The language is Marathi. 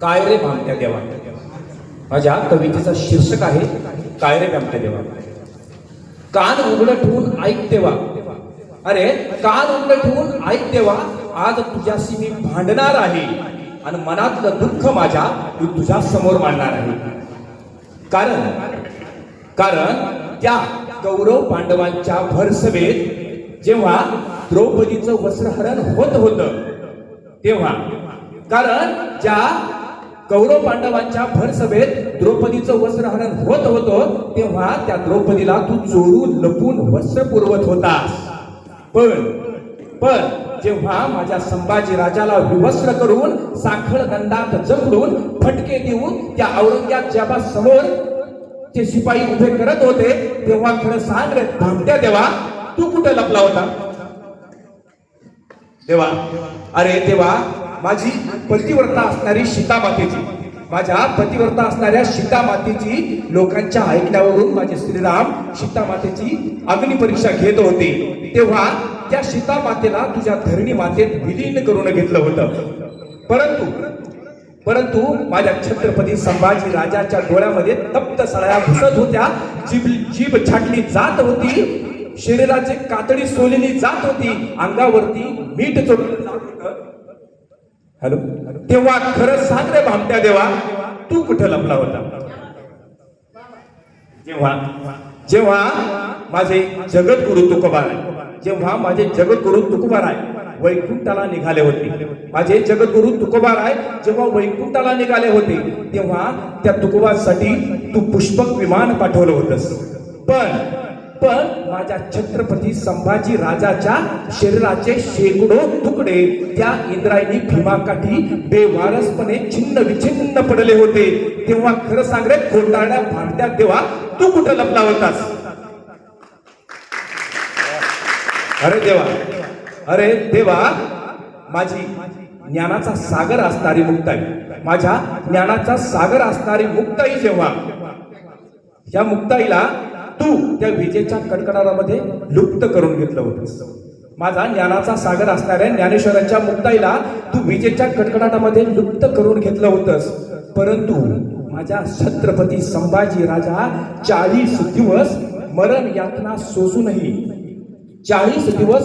काय रे भामट्या देवा? माझ्या कवितेचा शीर्षक आहे काय रे भामट्या देवा? कान उघड ठेवून ऐक देवा. अरे कान उघड ठेवून ऐक देवा आज तुझ्याशी मी भांडणार आहे आणि मनातलं दुःख माझ्या मी तुझ्या समोर मांडणार आहे. कारण कारण त्या कौरव पांडवांच्या भरसभेत जेव्हा द्रौपदीचं वस्त्रहरण होत होत तेव्हा कारण ज्या कौरव पांडवांच्या भरसभेत द्रौपदीचं वस्त्रहरण होत होतं तेव्हा त्या द्रौपदीला तू चोरून लपून वस्त्र पुरवत होता. पण पण जेव्हा माझ्या संभाजी राजाला विवस्त्र करून साखळ दंडात जखडून फटके देऊन त्या औरंगजेबा समोर ते शिपाई उभे करत होते तेव्हा खरं सांग रे भामट्या देवा तू कुठे लपला होता? देवा अरे देवा माझी पतिव्रता असणारी सीतामातेची माझ्या पतिव्रता असणाऱ्या सीता मातेची लोकांच्या ऐकण्यावरून माझे श्रीराम सीता मातेची घेत होते. तेव्हा त्या सीतामातेला तुझ्या धरणी मातेत विलीन करून घेतलं होतं. परंतु परंतु माझ्या छत्रपती संभाजी राजाच्या डोळ्यामध्ये तप्त सळ्या घुसत होत्या. जीभ जीभ छाटली जात होती. शरीराचे कातडी सोलली जात होती. अंगावरती मीठ चोटलं जात होतं हॅलो? तेव्हा खरं सांग रे भामट्या देवा तू कुठं लपला होता? जेव्हा जेव्हा माझे जगद्गुरु तुकोबाराय जेव्हा माझे जगद्गुरु आहे वैकुंठाला निघाले होते. माझे जगद्गुरु तुकोबाराय जेव्हा वैकुंठाला निघाले होते तेव्हा त्या तुकोबासाठी तू पुष्पक विमान पाठवलं होतंस. पण पण माझ्या छत्रपती संभाजी राजाच्या शरीराचे शेकडो तुकडे. त्या इंद्रायणी भीमाकाठी बेवारसपणे छिन्न विछिन्न पडले होते. तेव्हा खरं सांग रे खोटारड्या तेव्हा तू कुठं लपला होतास? अरे देवा अरे देवा माझी ज्ञानाचा सागर असणारी मुक्ताई. माझ्या ज्ञानाचा सागर असणारी मुक्ताई जेव्हा या मुक्ताईला तू त्या विजेच्या कडकडामध्ये लुप्त करून घेतलं होतंस. माझा ज्ञानाचा सागर असणाऱ्या ज्ञानेश्वरांच्या मुक्ताईला तू विजेच्या कडकडाटामध्ये लुप्त करून घेतलं होतंस. परंतु माझ्या छत्रपती संभाजी राजा चाळीस दिवस मरण यातना सोसूनही चाळीस दिवस